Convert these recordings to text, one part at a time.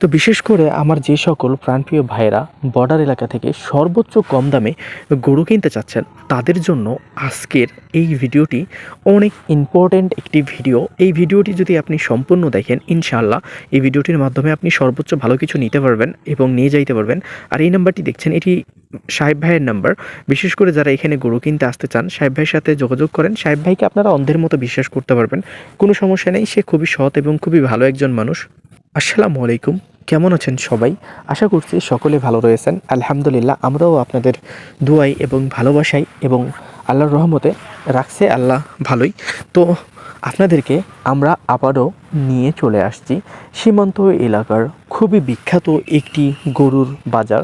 তো বিশেষ করে আমার যে সকল প্রাণপ্রিয় ভাইয়েরা বর্ডার এলাকা থেকে সর্বোচ্চ কম দামে গরু কিনতে চাচ্ছেন, তাদের জন্য আজকের এই ভিডিওটি অনেক ইম্পর্ট্যান্ট একটি ভিডিও। এই ভিডিওটি যদি আপনি সম্পূর্ণ দেখেন, ইনশাআল্লাহ এই ভিডিওটির মাধ্যমে আপনি সর্বোচ্চ ভালো কিছু নিতে পারবেন এবং নিয়ে যাইতে পারবেন। আর এই নাম্বারটি দেখছেন, এটি সাহেব ভাইয়ের নাম্বার। বিশেষ করে যারা এখানে গরু কিনতে আসতে চান, সাহেব ভাইয়ের সাথে যোগাযোগ করেন। সাহেব ভাইকে আপনারা অন্ধের মতো বিশ্বাস করতে পারবেন, কোনো সমস্যা নেই, সে খুবই সৎ এবং খুবই ভালো একজন মানুষ। আসসালামু আলাইকুম। কেমন আছেন সবাই? আশা করছি সকলে ভালো রয়েছেন। আলহামদুলিল্লাহ, আমরাও আপনাদের দুয়াই এবং ভালোবাসাই এবং আল্লাহর রহমতে রাখছে আল্লাহ ভালোই। তো আপনাদেরকে আমরা আবারও নিয়ে চলে আসছি। সীমান্ত এলাকার খুবই বিখ্যাত একটি গরুর বাজার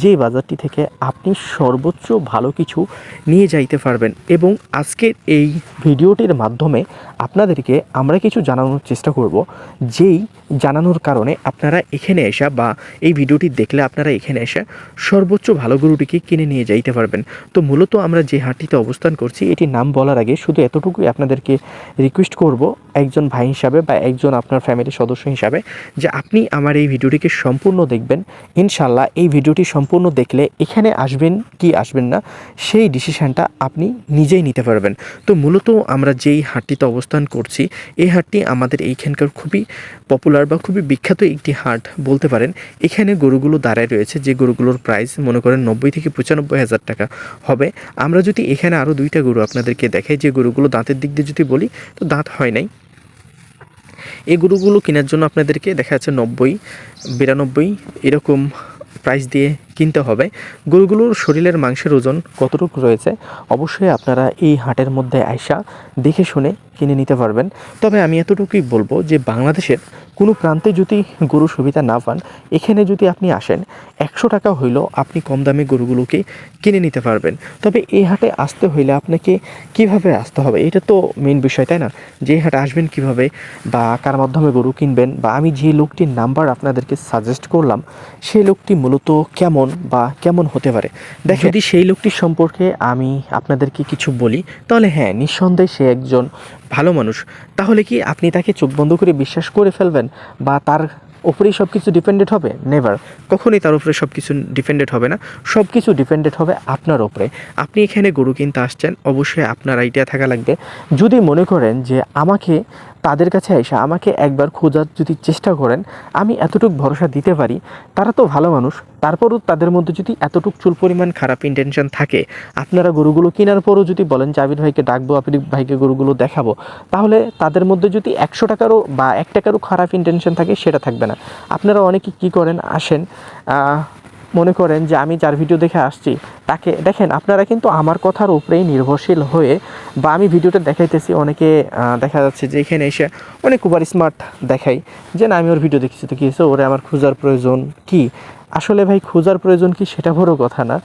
যে বাজারটি থেকে আপনি সর্বোচ্চ ভালো কিছু নিয়ে যাইতে পারবেন এবং আজকের এই ভিডিওটির মাধ্যমে আপনাদেরকে আমরা কিছু জানানোর চেষ্টা করব, যেই জানানোর কারণে আপনারা এখানে এসা বা এই ভিডিওটি দেখলে আপনারা এখানে এসে সর্বোচ্চ ভালো গরুটিকে কিনে নিয়ে যাইতে পারবেন। তো মূলত আমরা যে হাটটিতে অবস্থান করছি, এটির নাম বলার আগে শুধু এতটুকুই আপনাদেরকে রিকোয়েস্ট করব, একজন ভাই হিসাবে বা একজন আপনার ফ্যামিলির সদস্য হিসাবে যে আপনি আমার এই ভিডিওটিকে সম্পূর্ণ দেখবেন। ইনশাল্লাহ এই ভিডিওটি সম্পূর্ণ দেখলে এখানে আসবেন কি আসবেন না, সেই ডিসিশানটা আপনি নিজেই নিতে পারবেন। তো মূলত আমরা যেই হাটটিতে অবস্থান করছি, এই হাটটি আমাদের এইখানকার খুবই পপুলার বা খুবই বিখ্যাত একটি হাট বলতে পারেন। এখানে গরুগুলো দাঁড়ায় রয়েছে, যে গরুগুলোর প্রাইস মনে করেন নব্বই থেকে পঁচানব্বই হাজার টাকা হবে। আমরা যদি এখানে আরও দুইটা গরু আপনাদেরকে দেখাই, যে গরুগুলো দাঁতের দিক দিয়ে যদি বলি, তো দাঁত হয় নাই। এই গরুগুলো কেনার জন্য আপনাদেরকে দেখা যাচ্ছে নব্বই বিরানব্বই এরকম প্রাইস দিয়ে কিনতে হবে। গরুগুলোর শরীরের মাংসের ওজন কতটুকু রয়েছে? অবশ্যই আপনারা এই হাটের মধ্যে আয়সা দেখে শুনে কিনে নিতে পারবেন। তবে আমি এতটুকুই বলব যে বাংলাদেশের কোনো প্রান্তে যদি গরু সুবিধা না পান, এখানে যদি আপনি আসেন, একশো টাকা হইলেও আপনি কম দামে গরুগুলোকে কিনে নিতে পারবেন। তবে এই হাটে আসতে হইলে আপনাকে কীভাবে আসতে হবে? এটা তো মেন বিষয়, তাই না? যে হাটে আসবেন কীভাবে বা কার মাধ্যমে গরু কিনবেন বা আমি যে লোকটির নাম্বার আপনাদেরকে সাজেস্ট করলাম সেই লোকটি মূলত কেমন বা কেমন হতে পারে? দেখ যদি সেই লোকটির সম্পর্কে আমি আপনাদেরকে কিছু বলি, তাহলে হ্যাঁ নিঃসন্দেহে সে একজন ভালো মানুষ। তাহলে কি আপনি তাকে চোখ বন্ধ করে বিশ্বাস করে ফেলবেন? বা তার ওপরেই সব কিছু ডিপেন্ডেড হবে? নেভার কখনোই তার উপরে সব কিছু ডিপেন্ডেড হবে না। সব কিছু ডিপেন্ডেড হবে আপনার ওপরে আপনি এখানে গরু কিনতে আসছেন, অবশ্যই আপনার আইডিয়া থাকা লাগবে। যদি মনে করেন যে আমাকে তাদের কাছে এসে আমাকে একবার খোঁজার যদি চেষ্টা করেন, আমি এতটুকু ভরসা দিতে পারি। তারা তো ভালো মানুষ। তারপরও তাদের মধ্যে যদি এতটুক চুল পরিমাণ খারাপ ইন্টেনশন থাকে, আপনারা গরুগুলো কেনার পরও যদি বলেন যে আবির ভাইকে ডাকবো আবির ভাইকে গরুগুলো দেখাবো, তাহলে তাদের মধ্যে যদি একশো টাকারও বা এক টাকারও খারাপ ইন্টেনশন থাকে, সেটা থাকবে না। আপনারা অনেকে কি করেন, আসেন মনে করেন যে আমি যার ভিডিও দেখে আসছি, তাকে, দেখেন আপনারা কিন্তু আমার কথার উপরেই নির্ভরশীল হয়ে বা আমি ভিডিওটা দেখাইতেছি, অনেকে দেখা যাচ্ছে যে এখানে এসে অনেক উপার স্মার্ট দেখাই যে না, আমি ওর ভিডিও দেখেছি তো কী হয়েছে ওরে আমার খোঁজার প্রয়োজন কি? আসলে ভাই খোঁজার প্রয়োজন কি সেটা বড় কথা না।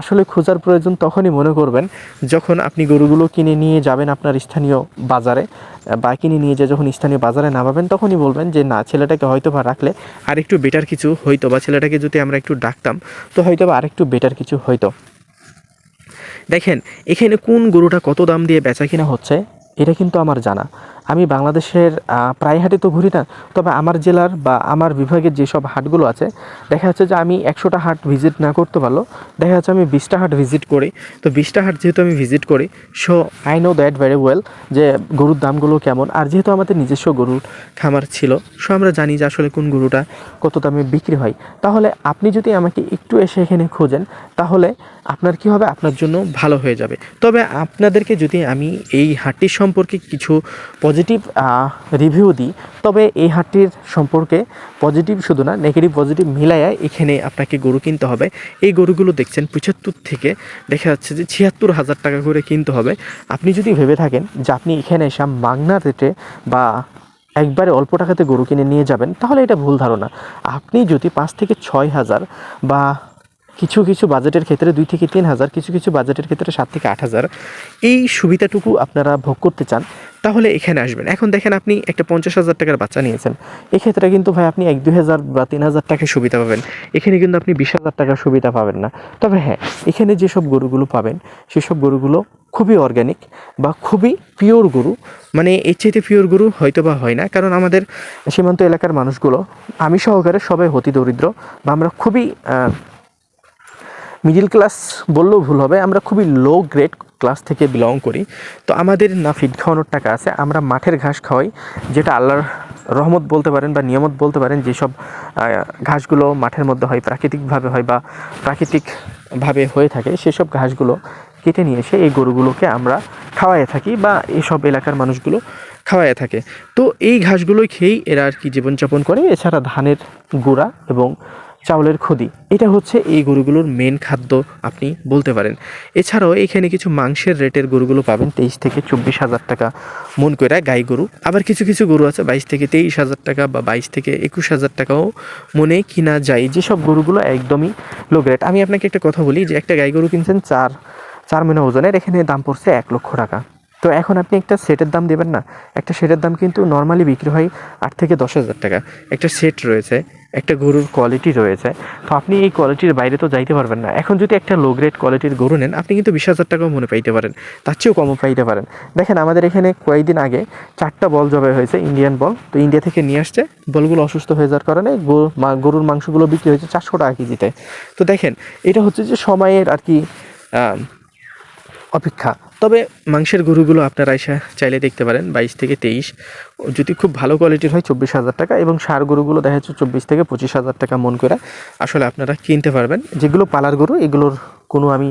আসলে খোঁজার প্রয়োজন তখনই মনে করবেন যখন আপনি গরুগুলো কিনে নিয়ে যাবেন আপনার স্থানীয় বাজারে, বা কিনে নিয়ে যে যখন স্থানীয় বাজারে নামাবেন তখনই বলবেন যে, না, ছেলেটাকে হয়তো বা রাখলে আর একটু বেটার কিছু হইতো বা ছেলেটাকে যদি আমরা একটু ডাকতাম, তো হয়তো বা আরেকটু বেটার কিছু হইতো দেখেন, এখানে কোন গরুটা কত দাম দিয়ে বেচা কিনা হচ্ছে, এটা কিন্তু আমার জানা। আমি বাংলাদেশের প্রায় হাটে তো ঘুরি না, তবে আমার জেলার বা আমার বিভাগের যেসব হাটগুলো আছে, দেখা যাচ্ছে যে আমি একশোটা হাট ভিজিট না করতে পারল দেখা যাচ্ছে আমি বিশটা হাট ভিজিট করি। তো বিশটা হাট যেহেতু আমি ভিজিট করি so I know that very well যে গরুর দামগুলো কেমন, আর যেহেতু আমাদের নিজস্ব গরুর খামার ছিল সো আমরা জানি যে আসলে কোন গরুটা কত দামে বিক্রি হয়। তাহলে আপনি যদি আমাকে একটু এসে এখানে খোঁজেন, তাহলে আপনার কি হবে? আপনার জন্য ভালো হয়ে যাবে। তবে আপনাদেরকে যদি আমি এই হাটটির সম্পর্কে কিছু পজিটিভ রিভিউ দিই, তবে এই হাটটির সম্পর্কে পজিটিভ শুধু না নেগেটিভ পজিটিভ মিলাইয়া এখানে আপনাকে গরু কিনতে হবে। এই গরুগুলো দেখছেন পঁচাত্তর থেকে দেখা যাচ্ছে যে ছিয়াত্তর হাজার টাকা করে কিনতে হবে। আপনি যদি ভেবে থাকেন যে আপনি এখানে এসে মাগনা রেটে বা একবারে অল্প টাকাতে গরু কিনে নিয়ে যাবেন, তাহলে এটা ভুল ধারণা। আপনি যদি পাঁচ থেকে ছয় হাজার বা কিছু কিছু বাজেটের ক্ষেত্রে দুই থেকে তিন হাজার, কিছু কিছু বাজেটের ক্ষেত্রে সাত থেকে আট হাজার। এই সুবিধাটুকু আপনারা ভোগ করতে চান, তাহলে এখানে আসবেন। এখন দেখেন আপনি একটা পঞ্চাশ হাজার টাকার বাচ্চা নিয়েছেন। এক্ষেত্রে কিন্তু ভাই আপনি এক, দুই হাজার বা তিন হাজার টাকার সুবিধা পাবেন। এখানে কিন্তু আপনি বিশ হাজার টাকার সুবিধা পাবেন না। তবে হ্যাঁ এখানে যেসব গরুগুলো পাবেন, সেসব গরুগুলো খুবই অর্গ্যানিক বা খুবই পিওর গরু। মানে এর চাইতে পিওর গরু হয়তো বা হয় না, কারণ আমাদের সীমান্ত এলাকার মানুষগুলো, আমি সহকারে সবাই অতি দরিদ্র বা আমরা খুবই মিডিল ক্লাস বললেও ভুল হবে, আমরা খুবই লো গ্রেড ক্লাস থেকে বিলং করি। তো আমাদের না ফিড খাওয়ানোর টাকা আছে, আমরা মাঠের ঘাস খাওয়াই, যেটা আল্লাহর রহমত বলতে পারেন বা নিয়ামত বলতে পারেন, যেসব ঘাসগুলো মাঠের মধ্যে হয়, প্রাকৃতিকভাবে হয় বা প্রাকৃতিকভাবে হয়ে থাকে, সেসব ঘাসগুলো কেটে নিয়ে এসে এই গরুগুলোকে আমরা খাওয়াইয়ে থাকি বা এইসব এলাকার মানুষগুলো খাওয়াইয়ে থাকে। তো এই ঘাসগুলো খেয়েই এরা আর কি জীবনযাপন করে। এছাড়া ধানের গুঁড়া এবং চাউলের খদি। এটা হচ্ছে এই গরুগুলোর মেন খাদ্য, আপনি বলতে পারেন। এছাড়াও এখানে কিছু মাংসের রেটের গরুগুলো পাবেন তেইশ থেকে চব্বিশ হাজার টাকা। মন করে গাই গরু। আবার কিছু কিছু গরু আছে বাইশ থেকে তেইশ হাজার টাকা বা বাইশ থেকে একুশ হাজার টাকাও মনে কিনা যায়। যেসব গরুগুলো একদমই লো গ্রেড আমি আপনাকে একটা কথা বলি যে একটা গাই গরু কিনছেন চার চার মিনা ওজনের, এখানে দাম পড়ছে এক লক্ষ টাকা। তো এখন আপনি একটা সেটের দাম দেবেন না? একটা সেটের দাম কিন্তু নর্মালি বিক্রি হয় আট থেকে দশ হাজার টাকা। একটা সেট রয়েছে একটা গরুর কোয়ালিটি রয়েছে। তো আপনি এই কোয়ালিটির বাইরে তো যাইতে পারবেন না। এখন যদি একটা লো গ্রেড কোয়ালিটির গরু নেন, আপনি কিন্তু বিশ হাজার টাকাও মনে পাইতে পারেন। তার চেয়েও কমও পাইতে পারেন। দেখেন, আমাদের এখানে কয়েকদিন আগে চারটা বল জবাই হয়েছে ইন্ডিয়ান বল। তো ইন্ডিয়া থেকে নিয়ে আসছে। বলগুলো অসুস্থ হয়ে যাওয়ার কারণে গরুর মাংসগুলো বিক্রি হয়েছে চারশো টাকা কেজিতে। তো দেখেন, এটা হচ্ছে যে সময়ের আর কি অপেক্ষা। তবে মাংসের গরুগুলো আপনারা এসে চাইলে দেখতে পারেন, বাইশ থেকে তেইশ। যদি খুব ভালো কোয়ালিটির হয়, চব্বিশ হাজার টাকা এবং সার গরুগুলো দেখা যাচ্ছে চব্বিশ থেকে পঁচিশ হাজার টাকা মন করে। আসলে আপনারা কিনতে পারবেন। যেগুলো পালার গরু, এগুলোর কোনো আমি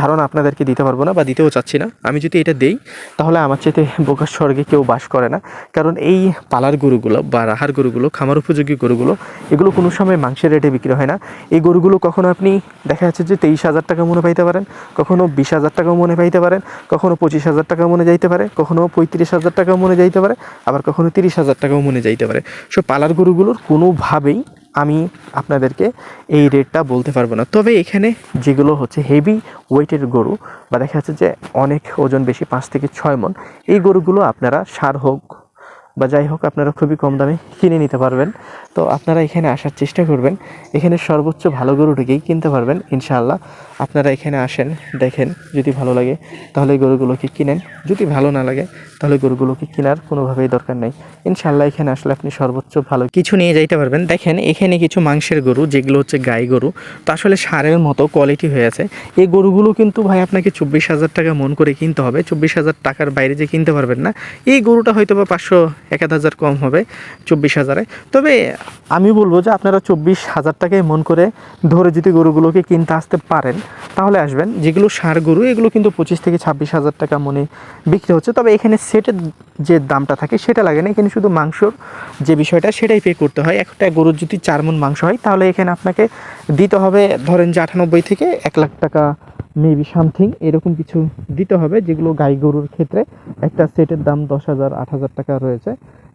ধারণা আপনাদেরকে দিতে পারব না বা দিতেও চাচ্ছি না। আমি যদি এটা দেই, তাহলে আমার চেতে বোকার স্বর্গে কেউ বাস করে না। কারণ এই পালার গরুগুলো বা রাহার গরুগুলো, খামার উপযোগী গরুগুলো, এগুলো কোনো সময় মাংসের রেটে বিক্রি হয় না। এই গরুগুলো কখনো আপনি, দেখা যাচ্ছে যে তেইশ হাজার টাকা মনে পাইতে পারেন, কখনো বিশ হাজার টাকাও মনে পাইতে পারেন, কখনো পঁচিশ হাজার টাকা মনে যাইতে পারে, কখনো পঁয়ত্রিশ হাজার টাকাও মনে যাইতে পারে, আবার কখনো তিরিশ হাজার টাকাও মনে যাইতে পারে। সো পালার গরুগুলোর কোনোভাবেই আমি আপনাদেরকে এই রেটটা বলতে পারব না। তবে এখানে যেগুলো হচ্ছে হেভি ওয়েটের গরু বা দেখা যাচ্ছে যে অনেক ওজন বেশি, পাঁচ থেকে ছয় মন, এই গরুগুলো আপনারা সার হোক বা যাই হোক, আপনারা খুবই কম দামে কিনে নিতে পারবেন। তো আপনারা এখানে আসার চেষ্টা করবেন। এখানে সর্বোচ্চ ভালো গরুটাকেই কিনতে পারবেন, ইনশাআল্লাহ। আপনারা এখানে আসেন, দেখেন যদি ভালো লাগে, তাহলে গরুগুলোকে কিনেন। যদি ভালো না লাগে, তাহলে গরুগুলোকে কেনার কোনোভাবেই দরকার নেই। ইনশাআল্লাহ এখানে আসলে আপনি সর্বোচ্চ ভালো কিছু নিয়ে যাইতে পারবেন। দেখেন, এখানে কিছু মাংসের গরু, যেগুলো হচ্ছে গাই গরু, তো আসলে সারের মতো কোয়ালিটি হয়ে আছে। এই গরুগুলো কিন্তু ভাই আপনাকে চব্বিশ হাজার টাকা মন করে কিনতে হবে। চব্বিশ হাজার টাকার বাইরে যে কিনতে পারবেন না, এই গরুটা হয়তো বা পাঁচশো এক হাজার কম হবে চব্বিশ হাজারে। তবে আমি বলব যে আপনারা চব্বিশ হাজার টাকায় মন করে ধরে যদি গরুগুলোকে কিনতে আসতে পারেন, তাহলে আসবেন। যেগুলো সার গরু, এগুলো কিন্তু পঁচিশ থেকে ছাব্বিশ হাজার টাকা মনে বিক্রি হচ্ছে। তবে এখানে সেটের যে দামটা থাকে সেটা লাগে না। এখানে শুধু মাংসর যে বিষয়টা, সেটাই পে করতে হয়। একটা গরুর যদি চার মন মাংস হয়, তাহলে এখানে আপনাকে দিতে হবে ধরেন যে আটানব্বই থেকে এক লাখ টাকা মেবি সামথিং এরকম কিছু দিতে হবে, যেগুলো গাই গরুর ক্ষেত্রে একটা সেটের দাম দশ হাজার, আট হাজার টাকা রয়েছে।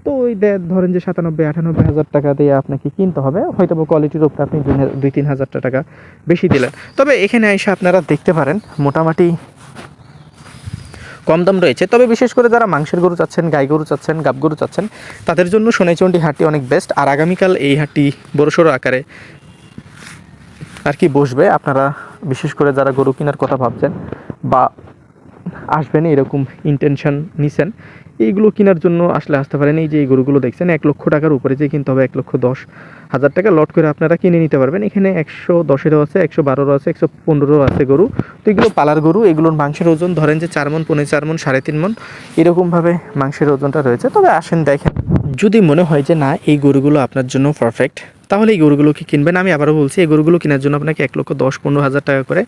তো ওই ধরেন যে সাতানব্বই, আটানব্বই হাজার টাকা দিয়ে আপনাকে কিনতে হবে হয়তো কোয়ালিটির উপরে আপনি দুই তিন হাজার টাকা বেশি দিলেন। তবে এখানে এসে আপনারা দেখতে পারেন, মোটামুটি কম দাম রয়েছে। তবে বিশেষ করে যারা মাংসের গরু চাচ্ছেন, গাই গরু চাচ্ছেন, গাব গরু চাচ্ছেন, তাদের জন্য সোনাইচন্ডী হাটটি অনেক বেস্ট আর আগামীকাল এই হাটটি বড়সড় আকারে আর কি বসবে, আপনারা বিশেষ করে যারা গরু কেনার কথা ভাবছেন বা আসবেন এরকম ইন্টেনশন নিছেন, এইগুলো কেনার জন্য আসলে আসতে পারেন। এই যে এই গরুগুলো দেখছেন, এক লক্ষ টাকার উপরে যে কিনতে হবে, এক লক্ষ দশ হাজার টাকা লট করে আপনারা কিনে নিতে পারবেন। এখানে একশো দশেরও আছে, একশো বারোরও আছে, একশো পনেরোরও আছে গরু। তো এগুলো পালার গরু, এগুলোর মাংসের ওজন ধরেন যে চার মন পনেরো চার মন, সাড়ে তিন মন, এরকমভাবে মাংসের ওজনটা রয়েছে। তবে আসেন দেখেন, যদি মনে হয় যে না, এই গরুগুলো আপনার জন্য পারফেক্ট তাহলে এই গরুগুলোকে কিনবেন? আমি আবারও বলছি, এই গরুগুলো কেনার জন্য আপনাকে এক লক্ষ দশ পনেরো হাজার টাকা করে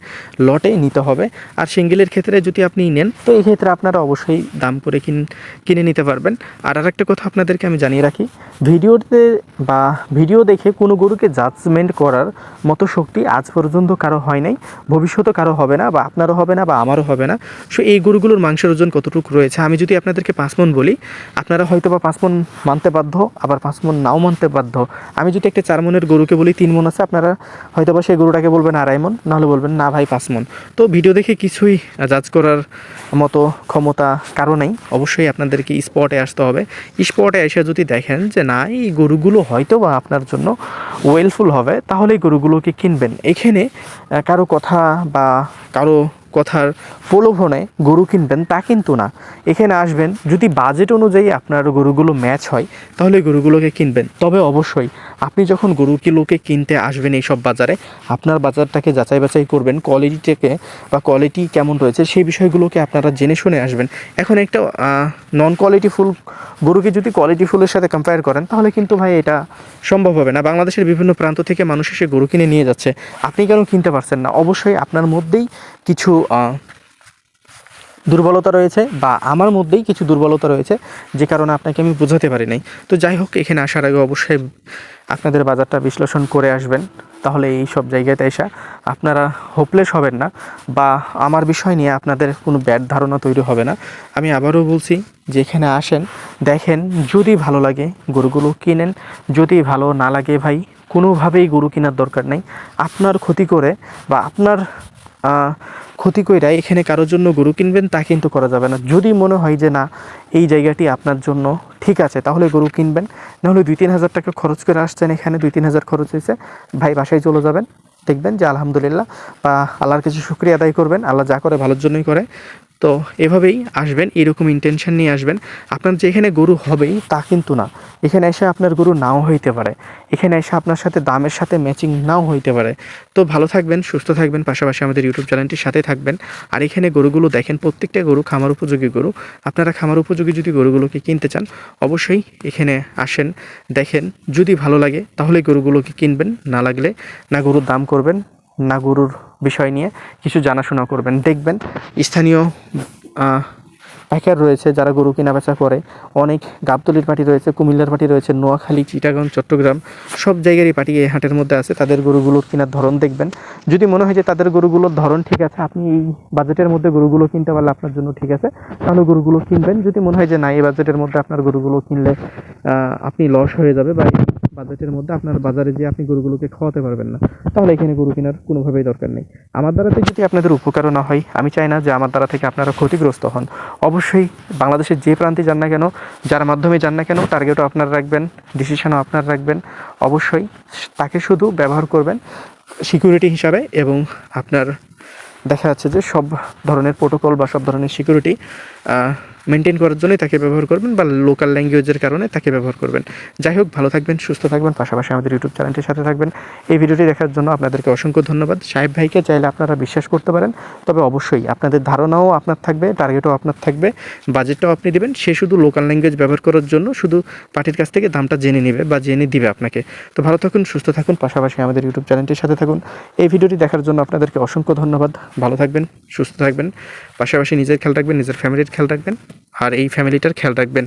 লটে নিতে হবে। আর সিঙ্গেলের ক্ষেত্রে যদি আপনি নেন, তো এই ক্ষেত্রে আপনারা অবশ্যই দাম করে কিন, কিনে নিতে পারবেন। আর আরেকটা কথা আপনাদেরকে আমি জানিয়ে রাখি ভিডিওতে বা ভিডিও দেখে কোনো গরুকে জাজমেন্ট করার মতো শক্তি আজ পর্যন্ত কারও হয় নাই ভবিষ্যতে কারও হবে না বা আপনারও হবে না বা আমারও হবে না। সো এই গরুগুলোর মাংসের ওজন কতটুকু রয়েছে? আমি যদি আপনাদেরকে পাঁচ মন বলি, আপনারা হয়তো বা পাঁচ মন মানতে বাধ্য, আবার পাঁচ মন নাও মানতে বাধ্য। আমি যদি একটা চার মনের গরুকে বলি, তিন মন আছে, আপনারা হয়তো বা সেই গরুটাকে বলবেন আড়াই মন নাহলে বলবেন, না ভাই, পাঁচ মন তো ভিডিও দেখে কিছুই জাজ করার মতো ক্ষমতা কারও নেই। অবশ্যই আপনাদেরকে স্পটে আসতে হবে। স্পটে এসে যদি দেখেন যে না এই গরুগুলো হয়তো বা আপনার জন্য ওয়েলফুল হবে তাহলে এই গরুগুলোকে কিনবেন। এখানে কারও কথা বা কারও কথার প্রলোভনে গরু কিনবেন তা কিন্তু না। এখানে আসবেন, যদি বাজেট অনুযায়ী আপনার গরুগুলো ম্যাচ হয়, তাহলে গরুগুলোকে কিনবেন। তবে অবশ্যই, আপনি যখন গরুগুলোকে কিনতে আসবেন এইসব বাজারে, আপনার বাজারটাকে যাচাই বাছাই করবেন কোয়ালিটিটাকে বা কোয়ালিটি কেমন রয়েছে, সেই বিষয়গুলোকে আপনারা জেনে শুনে আসবেন। এখন একটা নন কোয়ালিটি ফুল গরুকে যদি কোয়ালিটি ফুলের সাথে কম্পেয়ার করেন, তাহলে কিন্তু ভাই এটা সম্ভব হবে না। বাংলাদেশের বিভিন্ন প্রান্ত থেকে মানুষ এসে গরু কিনে নিয়ে যাচ্ছে। আপনি কেন কিনতে পারছেন না? অবশ্যই আপনার মধ্যেই কিছু দুর্বলতা রয়েছে বা আমার মধ্যেই কিছু দুর্বলতা রয়েছে, যে কারণে আপনাকে আমি বোঝাতে পারি নাই। তো যাই হোক, এখানে আসার আগে অবশ্যই আপনাদের বাজারটা বিশ্লেষণ করে আসবেন। তাহলে এই সব জায়গাতে এসে আপনারা হোপলেস হবেন না বা আমার বিষয় নিয়ে আপনাদের কোনো ব্যাড ধারণা তৈরি হবে না। আমি আবারও বলছি যে এখানে আসেন, দেখেন, যদি ভালো লাগে গরুগুলো কিনেন, যদি ভালো না লাগে ভাই, কোনোভাবেই গরু কেনার দরকার নেই। আপনার ক্ষতি করে বা আপনার ক্ষতি কইরা এখানে কারোর জন্য গরু কিনবেন, তা কিন্তু করা যাবে না। যদি মনে হয় যে না, এই জায়গাটি আপনার জন্য ঠিক আছে, তাহলে গরু কিনবেন। নাহলে দুই তিন হাজার টাকা খরচ করে আসছেন এখানে, দুই তিন হাজার খরচ হয়েছে। ভাই বাসায় চলে যাবেন, দেখবেন যে আলহামদুলিল্লাহ, বা আল্লাহর কিছু শুক্রিয়া আদায় করবেন। আল্লাহ যা করে ভালোর জন্যই করে। তো এভাবেই আসবেন, এরকম ইন্টেনশন নিয়ে আসবেন। আপনার যে এখানে গরু হবেই, তা কিন্তু না। এখানে এসে আপনার গরু নাও হইতে পারে। এখানে এসে আপনার সাথে দামের সাথে ম্যাচিং নাও হইতে পারে। তো ভালো থাকবেন, সুস্থ থাকবেন, পাশাপাশি আমাদের ইউটিউব চ্যানেলটির সাথে থাকবেন। আর এখানে গরুগুলো দেখেন, প্রত্যেকটা গরু খামার উপযোগী গরু। আপনারা খামার উপযোগী যদি গরুগুলোকে কিনতে চান, অবশ্যই এখানে আসেন, দেখেন। যদি ভালো লাগে, তাহলে গরুগুলোকে কিনবেন, না লাগলে না গরুর দাম করবেন। না গরুর বিষয় নিয়ে কিছু জানাশোনা করবেন। দেখবেন স্থানীয় আহ, পাইকার রয়েছে যারা গরু কেনা বেচা করে। অনেক গাবতলির পার্টি রয়েছে কুমিল্লার পার্টি রয়েছে নোয়াখালী চিটাগাং চট্টগ্রাম সব জায়গারই পার্টি এই হাটের মধ্যে আছে। তাদের গরুগুলোর কেনার ধরন দেখবেন। যদি মনে হয় যে তাদের গরুগুলোর ধরন ঠিক আছে আপনি এই বাজেটের মধ্যে গরুগুলো কিনতে পারলে আপনার জন্য ঠিক আছে। তাহলে গরুগুলো কিনবেন। যদি মনে হয় যে না এই বাজেটের মধ্যে আপনার গরুগুলো কিনলে আপনি লস হয়ে যাবে বা বাজেটের মধ্যে আপনার বাজারে যে আপনি গরুগুলোকে খাওয়াতে পারবেন না তাহলে এখানে গরু কেনার কোনোভাবেই দরকার নেই। আমার দ্বারাতে যদি আপনাদের উপকারও না হয় আমি চাই না যে আমার দ্বারা থেকে আপনারা ক্ষতিগ্রস্ত হন। অবশ্যই বাংলাদেশের যে প্রান্তে যান না কেন, যার মাধ্যমে যান না কেন টার্গেটও আপনার রাখবেন ডিসিশনও আপনার রাখবেন। অবশ্যই তাকে শুধু ব্যবহার করবেন সিকিউরিটি হিসাবে এবং আপনার দেখা যাচ্ছে যে সব ধরনের প্রোটোকল বা সব ধরনের সিকিউরিটি মেনটেন করার জন্যই তাকে ব্যবহার করবেন বা লোকাল ল্যাঙ্গুয়েজের কারণে তাকে ব্যবহার করবেন। যাই হোক, ভালো থাকবেন, সুস্থ থাকবেন, পাশাপাশি আমাদের ইউটিউব চ্যানেলটির সাথে থাকবেন। এই ভিডিওটি দেখার জন্য আপনাদেরকে অসংখ্য ধন্যবাদ। সাহেব ভাইকে চাইলে আপনারা বিশ্বাস করতে পারেন, তবে অবশ্যই আপনাদের ধারণাও আপনার থাকবে টার্গেটও আপনার থাকবে বাজেটটাও আপনি দেবেন। সে শুধু লোকাল ল্যাঙ্গুয়েজ ব্যবহার করার জন্য, শুধু পার্টির কাছ থেকে দামটা জেনে নেবে বা জেনে দিবে আপনাকে। তো ভালো থাকুন, সুস্থ থাকুন, পাশাপাশি আমাদের ইউটিউব চ্যানেলটির সাথে থাকুন। এই ভিডিওটি দেখার জন্য আপনাদেরকে অসংখ্য ধন্যবাদ। ভালো থাকবেন, সুস্থ থাকবেন, পাশাপাশি নিজের খেয়াল রাখবেন, নিজের ফ্যামিলির খেয়াল রাখবেন। আর এই ফ্যামিলিটার খেয়াল রাখবেন।